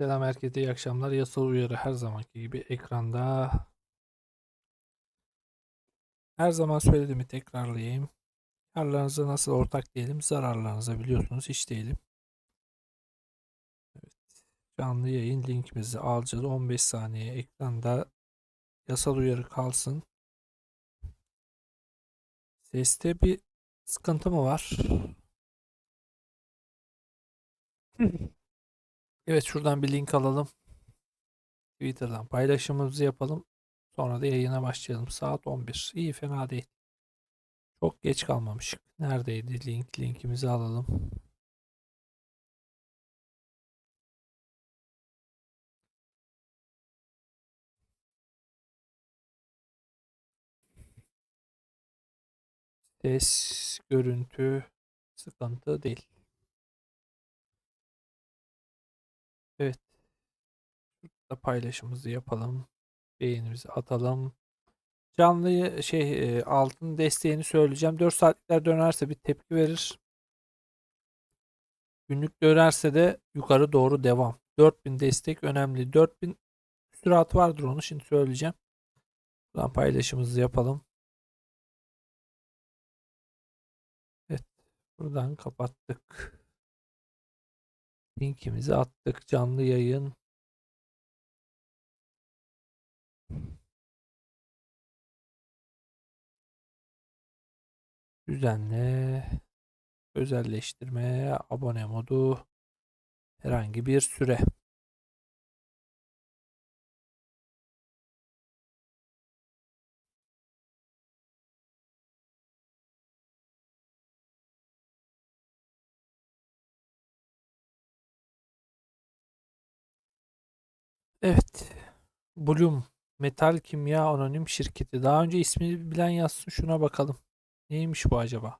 Selam herkese iyi akşamlar. Yasal uyarı her zamanki gibi ekranda. Her zaman söylediğimi tekrarlayayım. Karlarınıza nasıl ortak diyelim, zararlarınıza biliyorsunuz hiç değilim. Evet. Canlı yayın linkimizi alacağız. 15 saniye ekranda yasal uyarı kalsın. Seste bir sıkıntı mı var? Evet şuradan bir link alalım. Twitter'dan paylaşımımızı yapalım. Sonra da yayına başlayalım. Saat 11. İyi fena değil. Çok geç kalmamışık. Neredeydi link? Linkimizi alalım. Ses, görüntü sıkıntı değil. Evet. Burada paylaşımımızı yapalım. Beğenimizi atalım. Canlı şey e, altın desteğini söyleyeceğim. 4 saatlikler dönerse bir tepki verir. Günlük dönerse de yukarı doğru devam. 4000 destek önemli. 4000 sürat vardır onu şimdi söyleyeceğim. Buradan paylaşımımızı yapalım. Evet. Buradan kapattık. Linkimizi attık. Canlı yayın. Düzenle. Özelleştirme. Abone modu. Herhangi bir süre. Bloom Metal Kimya Anonim Şirketi. Daha önce ismini bilen yazsın şuna bakalım. Neymiş bu acaba?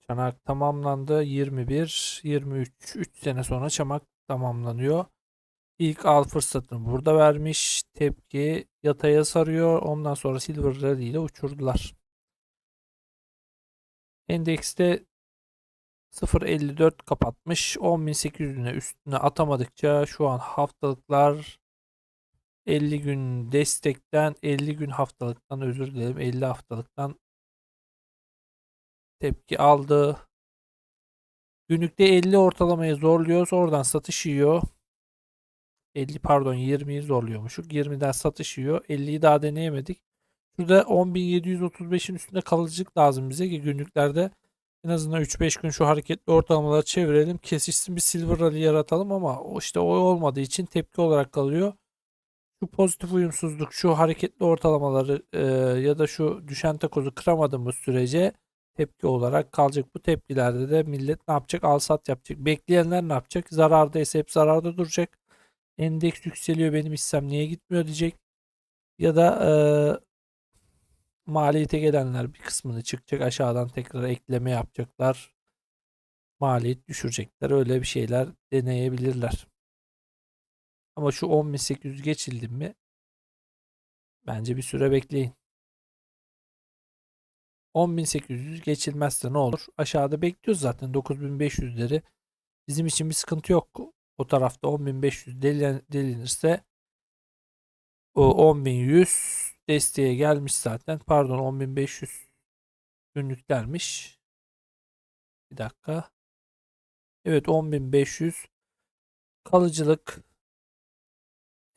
Çanak tamamlandı. 21, 23, 3 sene sonra çamak tamamlanıyor. İlk al fırsatını burada vermiş. Tepki yataya sarıyor. Ondan sonra Silver Rally ile uçurdular. Endekste 0.54 kapatmış. 10.800'üne üstüne atamadıkça şu an haftalıklar 50 gün destekten 50 gün haftalıktan özür dilerim 50 haftalıktan tepki aldı. Günlükte 50 ortalamayı zorluyoruz. Oradan satış yiyor. 50 pardon 20'yi zorluyormuşuk. 20'den satış yiyor. 50'yi daha deneyemedik. Şurada 10.735'in üstünde kalıcılık lazım bize ki günlüklerde en azından 3-5 gün şu hareketli ortalamaları çevirelim. Kesişsin bir silver rally yaratalım ama o işte o olmadığı için tepki olarak kalıyor. Şu pozitif uyumsuzluk, şu hareketli ortalamaları e, ya da şu düşen takozu kıramadığımız sürece tepki olarak kalacak. Bu tepkilerde de millet ne yapacak? Al sat yapacak. Bekleyenler ne yapacak? Zarardaysa hep zararda duracak. Endeks yükseliyor benim hissem niye gitmiyor diyecek. Ya da e, maliyete gelenler bir kısmını çıkacak aşağıdan tekrar ekleme yapacaklar. Maliyet düşürecekler. Öyle bir şeyler deneyebilirler. Ama şu 10.800 geçildi mi bence bir süre bekleyin. 10.800 geçilmezse ne olur? Aşağıda bekliyoruz zaten 9.500'leri. Bizim için bir sıkıntı yok. O tarafta 10.500 delen- delinirse o 10.100 desteğe gelmiş zaten. Pardon 10.500 günlüklermiş. Bir dakika. Evet 10.500 kalıcılık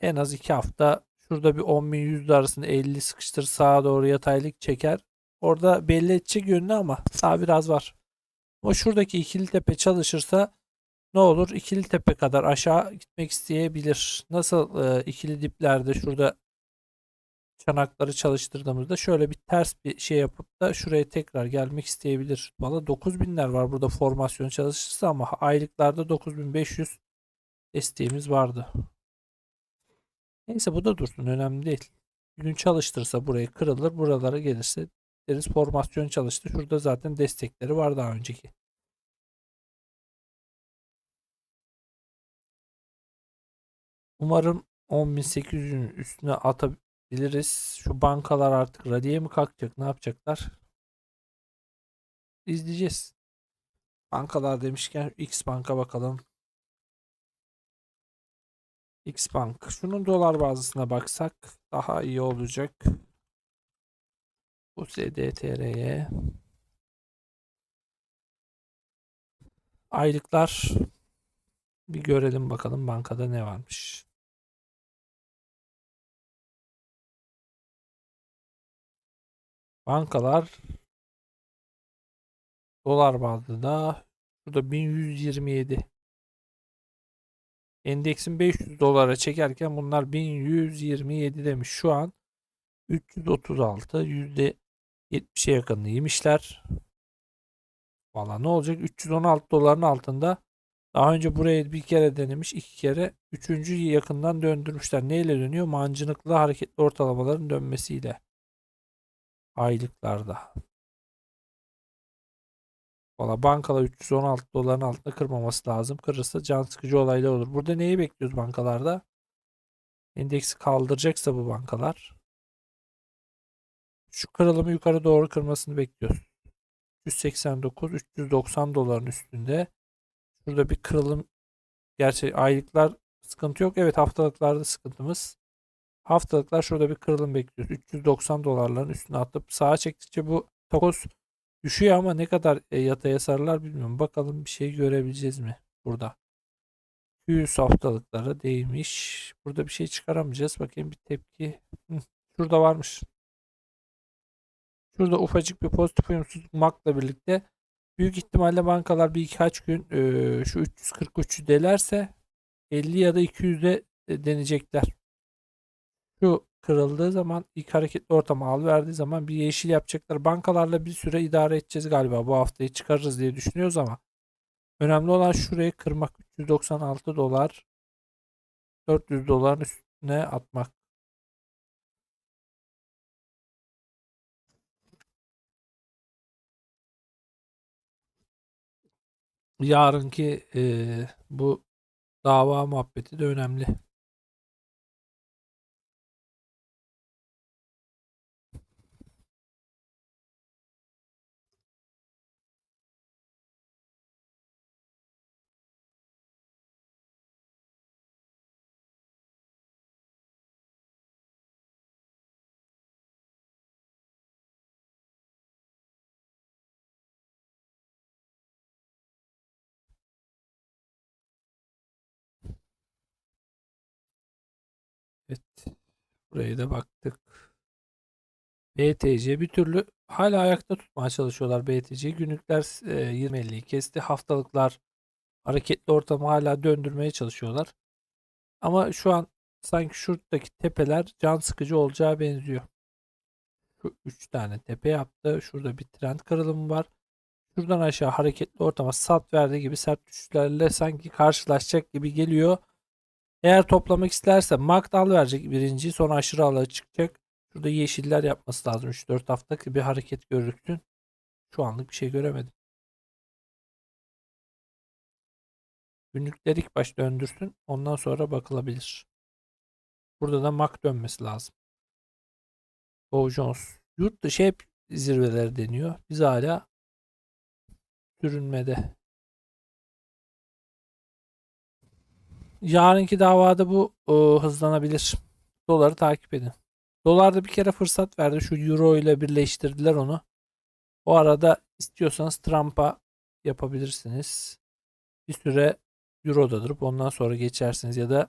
en az 2 hafta şurada bir 10.100 arasında 50 sıkıştır sağa doğru yataylık çeker. Orada belli edecek yönünü ama sağ biraz var. Ama şuradaki ikili tepe çalışırsa ne olur? İkili tepe kadar aşağı gitmek isteyebilir. Nasıl e, ikili diplerde şurada çanakları çalıştırdığımızda şöyle bir ters bir şey yapıp da şuraya tekrar gelmek isteyebilir. Valla 9000'ler var burada formasyon çalışırsa ama aylıklarda 9500 desteğimiz vardı. Neyse bu da dursun önemli değil. Bir gün çalıştırsa burayı kırılır buralara gelirse deriz formasyon çalıştı. Şurada zaten destekleri var daha önceki. Umarım 10.800'ün üstüne atabiliriz. Şu bankalar artık radiye mi kalkacak ne yapacaklar? izleyeceğiz. Bankalar demişken X Bank'a bakalım. X Bank. Şunun dolar bazısına baksak daha iyi olacak. USDTR'ye aylıklar bir görelim bakalım bankada ne varmış. Bankalar dolar bazında burada 1127 endeksin 500 dolara çekerken bunlar 1127 demiş. Şu an 336 yüzde 70'e yakın yemişler. Valla ne olacak? 316 doların altında. Daha önce buraya bir kere denemiş. iki kere. Üçüncü yakından döndürmüşler. Neyle dönüyor? Mancınıklı hareketli ortalamaların dönmesiyle. Aylıklarda. Valla bankalar 316 doların altında kırmaması lazım. Kırırsa can sıkıcı olaylar olur. Burada neyi bekliyoruz bankalarda? Endeksi kaldıracaksa bu bankalar. Şu kırılımı yukarı doğru kırmasını bekliyoruz. 389, 390 doların üstünde. Şurada bir kırılım. Gerçi aylıklar sıkıntı yok. Evet haftalıklarda sıkıntımız. Haftalıklar şurada bir kırılım bekliyoruz. 390 dolarların üstüne atıp sağa çektikçe bu takoz düşüyor ama ne kadar e, yataya sarılar bilmiyorum. Bakalım bir şey görebileceğiz mi burada. 200 haftalıklara değmiş. Burada bir şey çıkaramayacağız. Bakayım bir tepki. Şurada varmış. Şurada ufacık bir pozitif uyumsuzluk MAC'la birlikte büyük ihtimalle bankalar bir birkaç gün e, şu 343'ü delerse 50 ya da 200'de e, deneyecekler. Şu kırıldığı zaman ilk hareketli ortama al verdiği zaman bir yeşil yapacaklar. Bankalarla bir süre idare edeceğiz galiba. Bu haftayı çıkarırız diye düşünüyoruz ama önemli olan şurayı kırmak. 396 dolar 400 doların üstüne atmak. yarınki e, bu dava muhabbeti de önemli. Evet. Buraya da baktık. BTC bir türlü hala ayakta tutmaya çalışıyorlar BTC. Günlükler e, 20.50'yi kesti. Haftalıklar hareketli ortamı hala döndürmeye çalışıyorlar. Ama şu an sanki şuradaki tepeler can sıkıcı olacağı benziyor. Şu 3 tane tepe yaptı. Şurada bir trend kırılımı var. Şuradan aşağı hareketli ortama sat verdiği gibi sert düşüşlerle sanki karşılaşacak gibi geliyor. Eğer toplamak isterse MACD al verecek birinci sonra aşırı alığa çıkacak. Şurada yeşiller yapması lazım. 3-4 hafta bir hareket görürsün. Şu anlık bir şey göremedim. Günlükleri ilk baş döndürsün. Ondan sonra bakılabilir. Burada da MAC dönmesi lazım. Dow Jones. Yurt dışı hep zirveleri deniyor. Biz hala sürünmede. Yarınki davada bu o, hızlanabilir. Doları takip edin. Dolarda bir kere fırsat verdi. Şu euro ile birleştirdiler onu. O arada istiyorsanız Trump'a yapabilirsiniz. Bir süre euroda durup ondan sonra geçersiniz ya da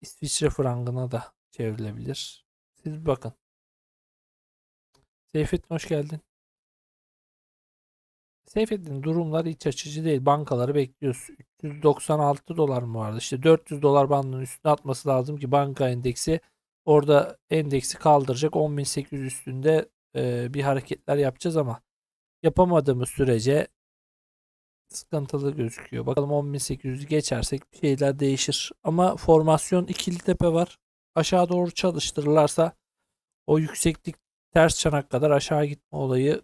İsviçre frangına da çevrilebilir. Siz bakın. Seyfettin hoş geldin. Seyfettin durumlar iç açıcı değil. Bankaları bekliyoruz. 396 dolar mı vardı? İşte 400 dolar bandının üstüne atması lazım ki banka endeksi orada endeksi kaldıracak. 10.800 üstünde e, bir hareketler yapacağız ama yapamadığımız sürece sıkıntılı gözüküyor. Bakalım 10.800'ü geçersek bir şeyler değişir. Ama formasyon ikili tepe var. Aşağı doğru çalıştırırlarsa o yükseklik ters çanak kadar aşağı gitme olayı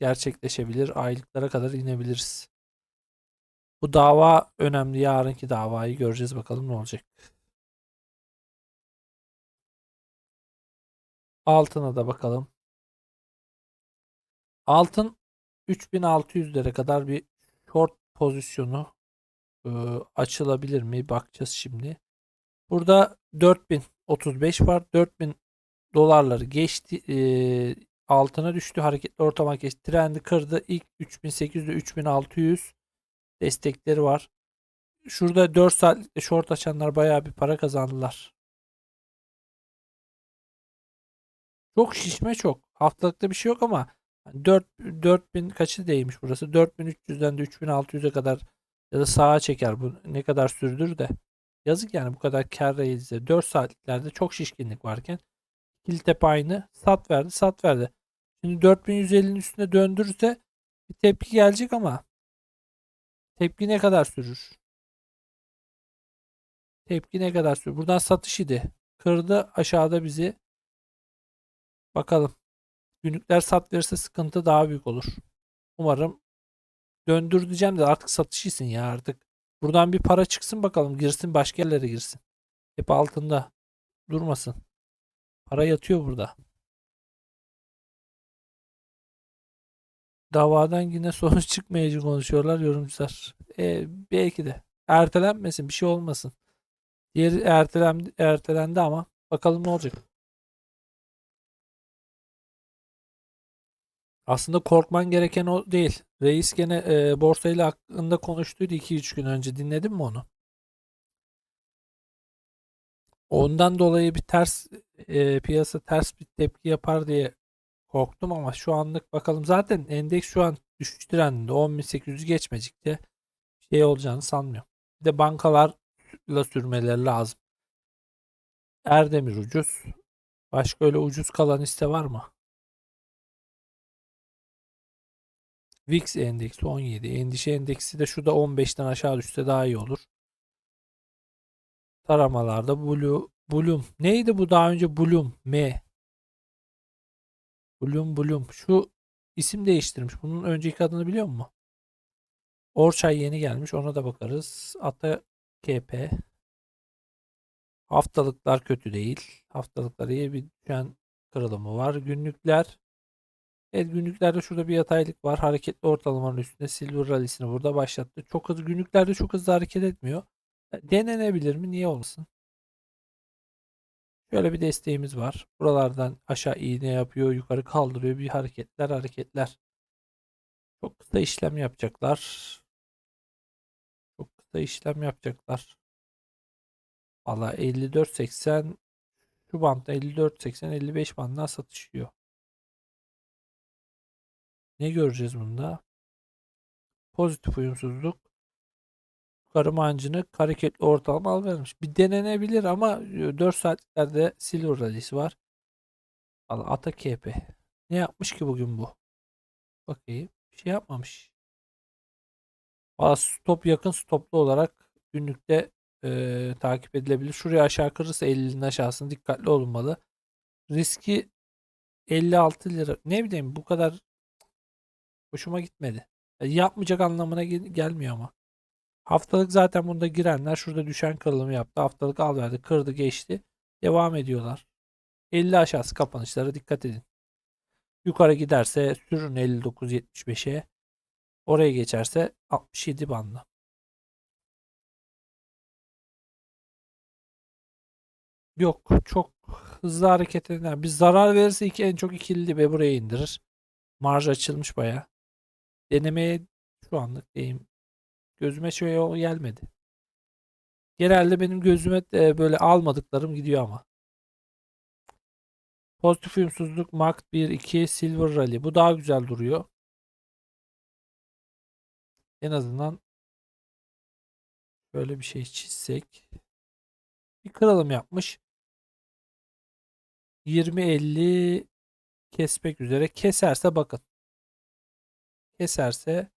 gerçekleşebilir. Aylıklara kadar inebiliriz. Bu dava önemli. Yarınki davayı göreceğiz. Bakalım ne olacak. Altına da bakalım. Altın 3600'lere kadar bir short pozisyonu e, açılabilir mi? Bakacağız şimdi. Burada 4035 var. 4000 dolarları geçti. e, altına düştü. Hareketli ortama geçti. Trendi kırdı. İlk 3800 ile 3600 destekleri var. Şurada 4 saatlikte short açanlar bayağı bir para kazandılar. Çok şişme çok. Haftalıkta bir şey yok ama 4 4000 kaçı değmiş burası? 4300'den de 3600'e kadar ya da sağa çeker bu ne kadar sürdür de. Yazık yani bu kadar kar realize. 4 saatliklerde çok şişkinlik varken Kiltepe aynı. Sat verdi, sat verdi. Şimdi 4150'nin üstüne döndürürse bir tepki gelecek ama tepki ne kadar sürür? Tepki ne kadar sürür? Buradan satış idi. Kırdı aşağıda bizi. Bakalım. Günlükler sat verirse sıkıntı daha büyük olur. Umarım döndür diyeceğim de artık satışısın ya artık. Buradan bir para çıksın bakalım. Girsin başka yerlere girsin. Hep altında. Durmasın. Para yatıyor burada. Davadan yine sonuç çıkmayacak konuşuyorlar yorumcular. E, belki de. Ertelenmesin bir şey olmasın. Diğeri ertelen, ertelendi ama bakalım ne olacak. Aslında korkman gereken o değil. Reis gene e, borsayla hakkında konuştuydu 2-3 gün önce. Dinledin mi onu? Ondan dolayı bir ters e, piyasa ters bir tepki yapar diye korktum ama şu anlık bakalım. Zaten endeks şu an düşüş trendinde 10.800'ü geçmeyecekti. Şey olacağını sanmıyorum. Bir de bankalarla sürmeleri lazım. Erdemir ucuz. Başka öyle ucuz kalan hisse var mı? VIX endeksi 17. Endişe endeksi de şurada 15'ten aşağı düşse daha iyi olur. Taramalarda Blue, Bloom. Neydi bu daha önce? Bloom. M. Bloom Bloom. Şu isim değiştirmiş. Bunun önceki adını biliyor musun? Orçay yeni gelmiş. Ona da bakarız. Ata KP. Haftalıklar kötü değil. Haftalıklar iyi bir düşen kırılımı var. Günlükler Evet günlüklerde şurada bir yataylık var. Hareketli ortalamanın üstünde Silver Rally'sini burada başlattı. Çok hızlı günlüklerde çok hızlı hareket etmiyor. Denenebilir mi? Niye olmasın? Şöyle bir desteğimiz var. Buralardan aşağı iğne yapıyor, yukarı kaldırıyor. Bir hareketler, hareketler. Çok kısa işlem yapacaklar. Çok kısa işlem yapacaklar. Valla 54.80 şu bantta 54.80 55 bandına satışıyor. Ne göreceğiz bunda? Pozitif uyumsuzluk. Yukarı mancınık hareketli ortalama al vermiş. Bir denenebilir ama 4 saatlerde silver rally'si var. Al ata KP. Ne yapmış ki bugün bu? Bakayım. Bir şey yapmamış. Valla stop yakın stoplu olarak günlükte e, takip edilebilir. Şuraya aşağı kırırsa 50'nin aşağısına dikkatli olunmalı. Riski 56 lira. Ne bileyim bu kadar Hoşuma gitmedi. Yani yapmayacak anlamına gel- gelmiyor ama. Haftalık zaten bunda girenler şurada düşen kırılımı yaptı. Haftalık al verdi. Kırdı geçti. Devam ediyorlar. 50 aşağısı kapanışlara dikkat edin. Yukarı giderse sürün 59-75'e. Oraya geçerse 67 bandı. Yok çok hızlı hareket eden. Bir zarar verirse iki, en çok ikili ve buraya indirir. Marj açılmış baya. Denemeye şu anlık diyeyim. Gözüme şey gelmedi. Genelde benim gözüme de böyle almadıklarım gidiyor ama. Pozitif uyumsuzluk Mark 1 2 Silver Rally. Bu daha güzel duruyor. En azından böyle bir şey çizsek. Bir kırılım yapmış. 20-50 kesmek üzere. Keserse bakın. Keserse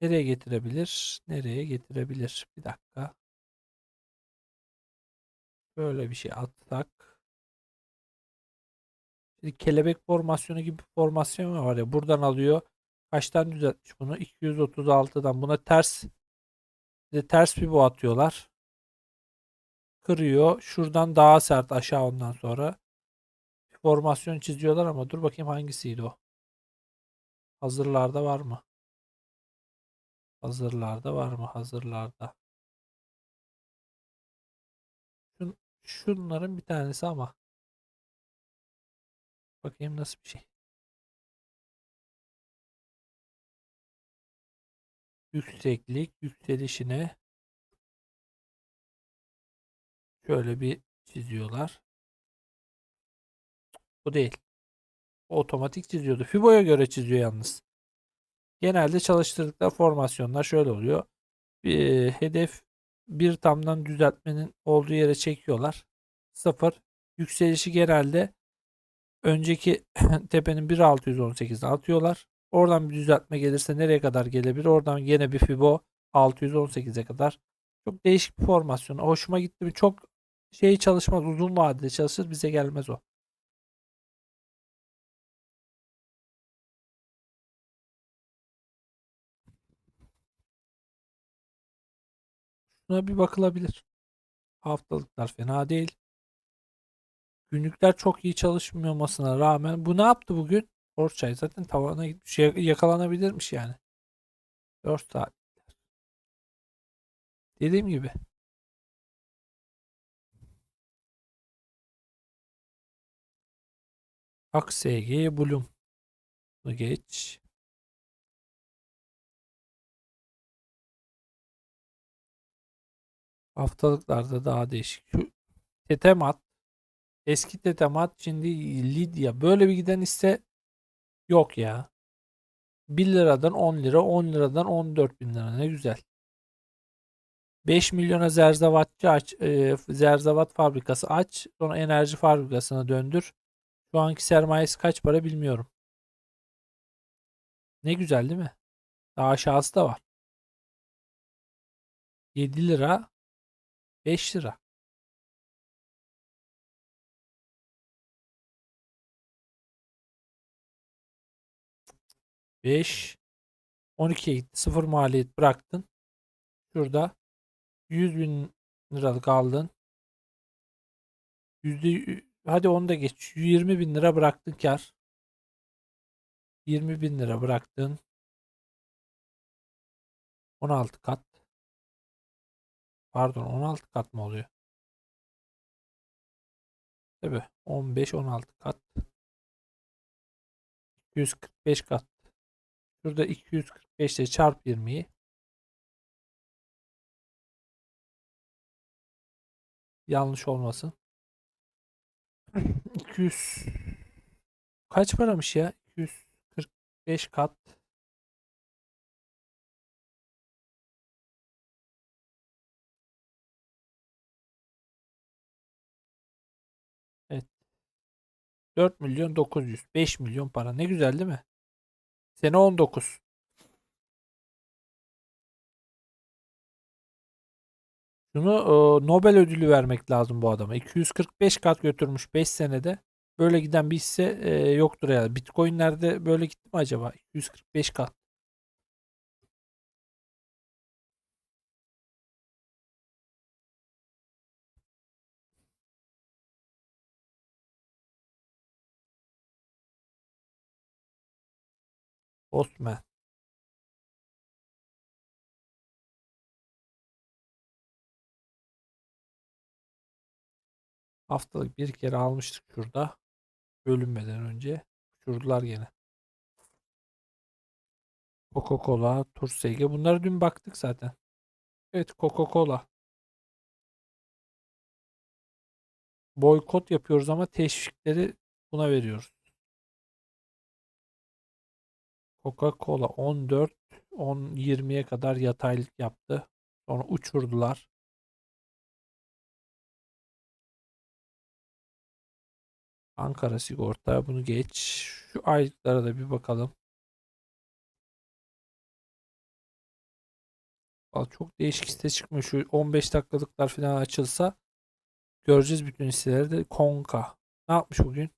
nereye getirebilir? Nereye getirebilir? Bir dakika. Böyle bir şey atsak. Şimdi kelebek formasyonu gibi bir formasyon var ya. Buradan alıyor. Kaçtan düzeltmiş bunu? 236'dan. Buna ters de ters bir bu atıyorlar. Kırıyor. Şuradan daha sert aşağı ondan sonra. Formasyon çiziyorlar ama dur bakayım hangisiydi o. Hazırlarda var mı? Hazırlarda var mı? Hazırlarda. Şun, şunların bir tanesi ama. Bakayım nasıl bir şey. Yükseklik yükselişine şöyle bir çiziyorlar. Bu değil. O otomatik çiziyordu. Fibo'ya göre çiziyor yalnız. Genelde çalıştırdıkları formasyonlar şöyle oluyor. Bir, hedef bir tamdan düzeltmenin olduğu yere çekiyorlar. Sıfır. Yükselişi genelde önceki tepenin 1.618'e atıyorlar. Oradan bir düzeltme gelirse nereye kadar gelebilir? Oradan yine bir Fibo 618'e kadar. Çok değişik bir formasyon. Hoşuma gitti mi? Çok şey çalışmaz. Uzun vadede çalışır. Bize gelmez o. Şuna bir bakılabilir. Haftalıklar fena değil. Günlükler çok iyi çalışmıyormasına rağmen bu ne yaptı bugün? Orçay zaten tavana gitmiş. Ya- Yakalanabilirmiş yani. 4 saat. Dediğim gibi. AKSG Bloom. Bunu geç. Haftalıklarda daha değişik. Tetemat. Eski Tetemat şimdi Lidya. Böyle bir giden ise yok ya. 1 liradan 10 lira, 10 liradan 14 bin lira. Ne güzel. 5 milyona zerzavatçı aç, e, zerzavat fabrikası aç. Sonra enerji fabrikasına döndür. Şu anki sermayesi kaç para bilmiyorum. Ne güzel değil mi? Daha aşağısı da var. 7 lira 5 lira. Beş 12'ye gitti. Sıfır maliyet bıraktın. Şurada 100 bin liralık aldın. Yüzde, hadi onu da geç. 20 bin lira bıraktın kar. 20 bin lira bıraktın. 16 kat. Pardon 16 kat mı oluyor? Tabii 15-16 kat. 245 kat. Şurada 245 ile çarp 20'yi. Yanlış olmasın. 200 kaç paramış ya? 245 kat. 4 milyon 900. 5 milyon para. Ne güzel değil mi? Sene 19. Şunu e, Nobel ödülü vermek lazım bu adama. 245 kat götürmüş 5 senede. Böyle giden bir hisse e, yoktur herhalde. Bitcoin'lerde böyle gitti mi acaba? 245 kat. Postman. Haftalık bir kere almıştık şurada. Bölünmeden önce. Uçurdular gene. Coca-Cola, Tursege. Bunları dün baktık zaten. Evet Coca-Cola. Boykot yapıyoruz ama teşvikleri buna veriyoruz. Coca-Cola 14 10 20'ye kadar yataylık yaptı. Sonra uçurdular. Ankara Sigorta bunu geç. Şu aylıklara da bir bakalım. Vallahi çok değişik site çıkmış. Şu 15 dakikalıklar falan açılsa göreceğiz bütün hisseleri de. Konka. Ne yapmış bugün?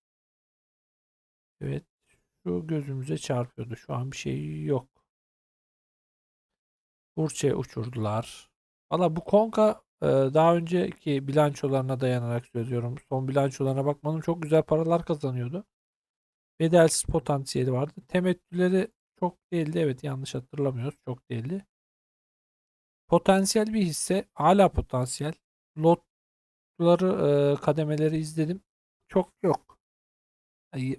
Evet. Şu gözümüze çarpıyordu. Şu an bir şey yok. Burç'e uçurdular. Valla bu Konka e, daha önceki bilançolarına dayanarak söylüyorum. Son bilançolarına bakmadım. Çok güzel paralar kazanıyordu. Bedelsiz potansiyeli vardı. Temettüleri çok değildi. Evet yanlış hatırlamıyoruz. Çok değildi. Potansiyel bir hisse. Hala potansiyel. Lotları e, kademeleri izledim. Çok yok.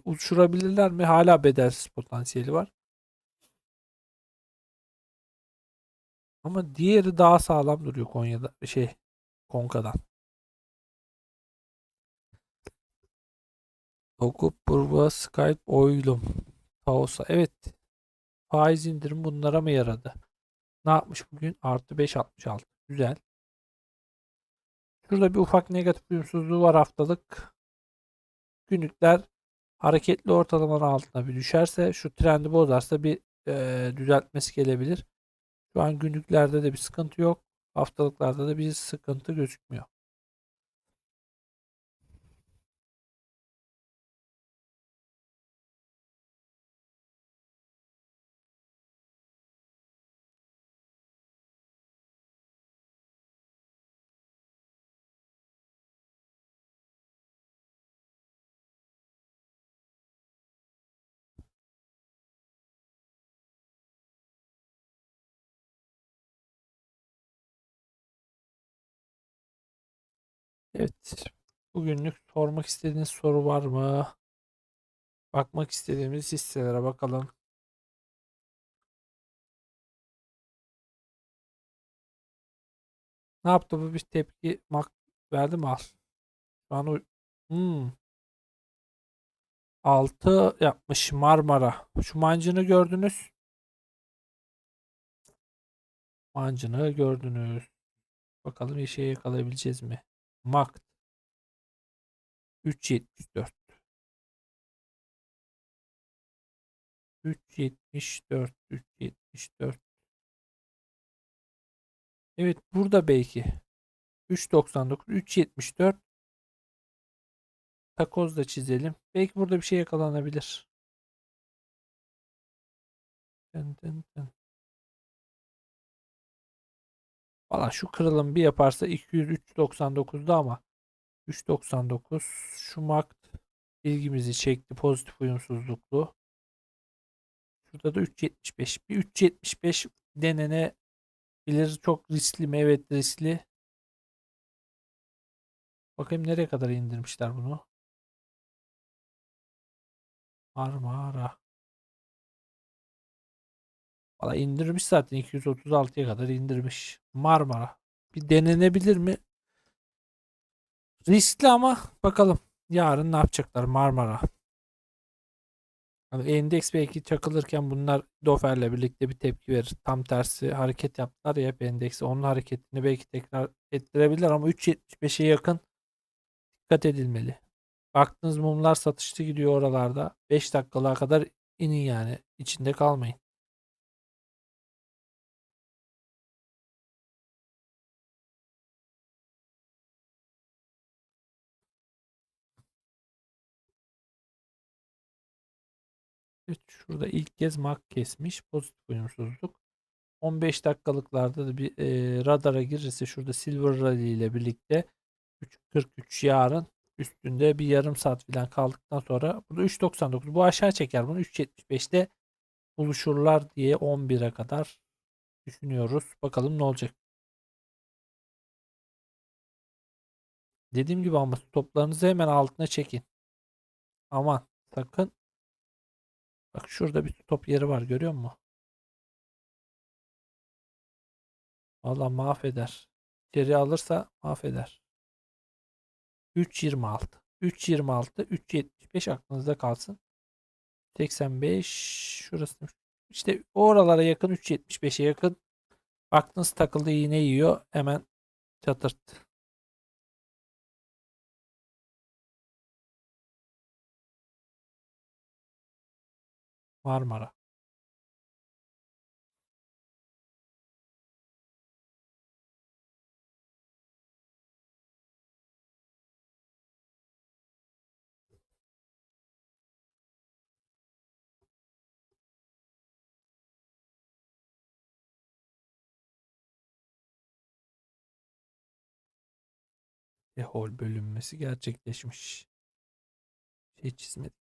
Uçurabilirler mi? Hala bedelsiz potansiyeli var. Ama diğeri daha sağlam duruyor Konya'da. Şey Konka'dan. Doku, Burba, Skype, Oylum, Taosa. Evet. Faiz indirim bunlara mı yaradı? Ne yapmış bugün? Artı 5.66. Güzel. Şurada bir ufak negatif uyumsuzluğu var haftalık. Günlükler hareketli ortalamanın altına bir düşerse şu trendi bozarsa bir e, düzeltmesi gelebilir. Şu an günlüklerde de bir sıkıntı yok. Haftalıklarda da bir sıkıntı gözükmüyor. Evet. Bugünlük sormak istediğiniz soru var mı? Bakmak istediğimiz hisselere bakalım. Ne yaptı bu bir tepki mak verdi mi al. Şu an hmm. 6 yapmış Marmara. Şu mancını gördünüz. Mancını gördünüz. Bakalım şey yakalayabileceğiz mi? Makt 3.74 3.74 3.74 Evet burada belki 3.99 3.74 takoz da çizelim. Belki burada bir şey yakalanabilir. Dın dın dın. Valla şu kırılım bir yaparsa 200 3.99'da ama 3.99 şu makt ilgimizi çekti pozitif uyumsuzluklu. Şurada da 3.75. Bir 3.75 denenebilir. Çok riskli mi? Evet riskli. Bakayım nereye kadar indirmişler bunu. Marmara. Valla indirmiş zaten 236'ya kadar indirmiş. Marmara. Bir denenebilir mi? Riskli ama bakalım yarın ne yapacaklar Marmara. Hani endeks belki çakılırken bunlar Dofer'le birlikte bir tepki verir. Tam tersi hareket yaptılar ya hep endeksi. Onun hareketini belki tekrar ettirebilir ama 3.75'e yakın dikkat edilmeli. Baktığınız mumlar satışta gidiyor oralarda. 5 dakikalığa kadar inin yani. içinde kalmayın. Evet, şurada ilk kez mak kesmiş. Pozitif uyumsuzluk. 15 dakikalıklarda da bir e, radara girirse şurada Silver Rally ile birlikte 3.43 yarın üstünde bir yarım saat falan kaldıktan sonra burada 3.99 bu aşağı çeker bunu 3.75'te buluşurlar diye 11'e kadar düşünüyoruz. Bakalım ne olacak. Dediğim gibi ama stoplarınızı hemen altına çekin. Aman sakın. Bak şurada bir stop yeri var görüyor musun? Valla mahveder. İçeri alırsa mahveder. 3.26. 3.26. 3.75 aklınızda kalsın. 85 şurası. İşte oralara yakın 3.75'e yakın. Baktınız takıldı iğne yiyor. Hemen çatırt. Marmara. Ehol bölünmesi gerçekleşmiş. Şey çizmedik.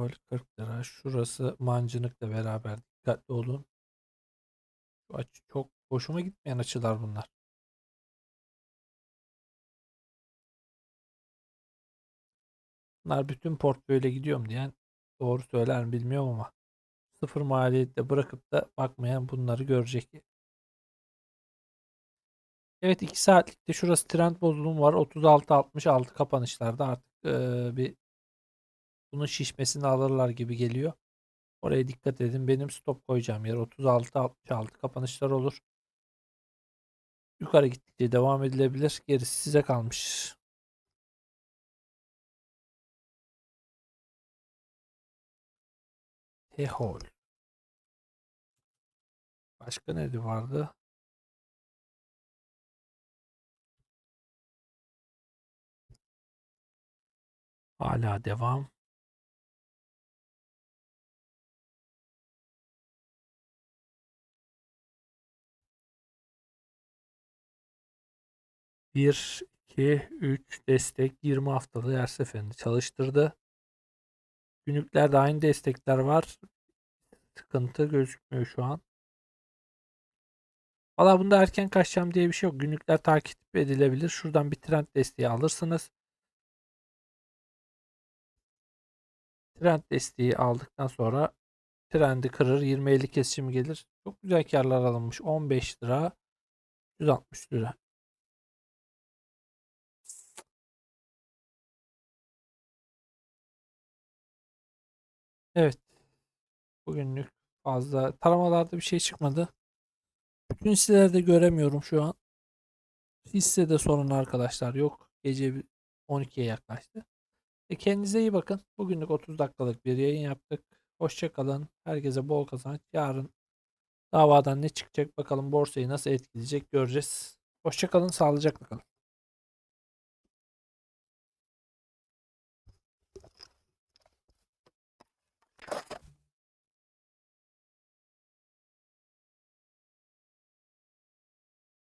Vol 40 lira. Şurası mancınıkla beraber dikkatli olun. Şu açı çok hoşuma gitmeyen açılar bunlar. Bunlar bütün portföyle gidiyorum diyen doğru söyler mi bilmiyorum ama sıfır maliyetle bırakıp da bakmayan bunları görecek. Evet 2 saatlikte şurası trend bozulum var. 36-66 kapanışlarda artık eee, bir bunun şişmesini alırlar gibi geliyor. Oraya dikkat edin. Benim stop koyacağım yer 36-66 kapanışlar olur. Yukarı gittikçe devam edilebilir. Gerisi size kalmış. Tehol. Başka neydi vardı? Hala devam. Bir, iki, üç destek 20 haftalık her seferinde çalıştırdı. Günlüklerde aynı destekler var. Sıkıntı gözükmüyor şu an. Valla bunda erken kaçacağım diye bir şey yok. Günlükler takip edilebilir. Şuradan bir trend desteği alırsınız. Trend desteği aldıktan sonra trendi kırır. 20-50 kesişimi gelir. Çok güzel karlar alınmış. 15 lira. 160 lira. Evet. Bugünlük fazla taramalarda bir şey çıkmadı. Bütün hisselerde göremiyorum şu an. Hissede sorun arkadaşlar yok. Gece bir 12'ye yaklaştı. E kendinize iyi bakın. Bugünlük 30 dakikalık bir yayın yaptık. Hoşça kalın. Herkese bol kazanç. Yarın davadan ne çıkacak bakalım borsayı nasıl etkileyecek göreceğiz. Hoşça kalın. Sağlıcakla kalın.